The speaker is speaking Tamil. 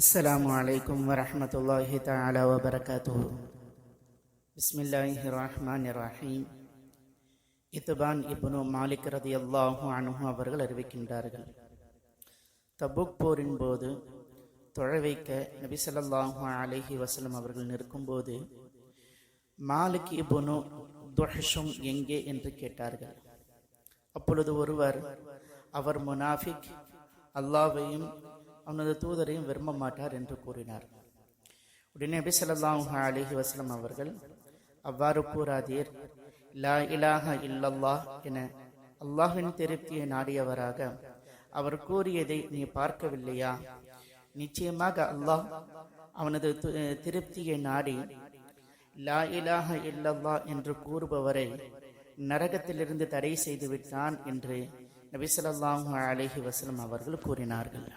السلام عليكم ورحمة الله تعالى وبركاته بسم الله الرحمن الرحيم இத்துபான் இப்னு மாலிக் ரதியல்லாஹு அன்ஹு அவர்கள் அறிவிக்கின்றார்கள் தபுக் போரின் போது தொழ வைக்க நபி ஸல்லல்லாஹு அலைஹி வஸல்லம் அவர்கள் நிற்கும்போது மாலிக் இப்னு துஹஷும் எங்கே என்று கேட்டார்கள் அப்பொழுது ஒருவர் அவர் முனாஃபிக் அல்லாவையும் அவனது தூதரையும் விரும்ப மாட்டார் என்று கூறினார். உடனே நபி ஸல்லல்லாஹு அலிஹி வஸ்லம் அவர்கள் அவ்வாறு கூறாதீர். லா இலாக இல்லல்லா என அல்லாஹின் திருப்தியை நாடியவராக அவர் கூறியதை நீ பார்க்கவில்லையா? நிச்சயமாக அல்லாஹ் அவனது திருப்தியை நாடி லா இலாக இல்லல்லா என்று கூறுபவரை நரகத்திலிருந்து தடை செய்துவிட்டான் என்று நபி ஸல்லல்லாஹு அலைஹி வஸல்லம் அவர்கள் கூறினார்கள்.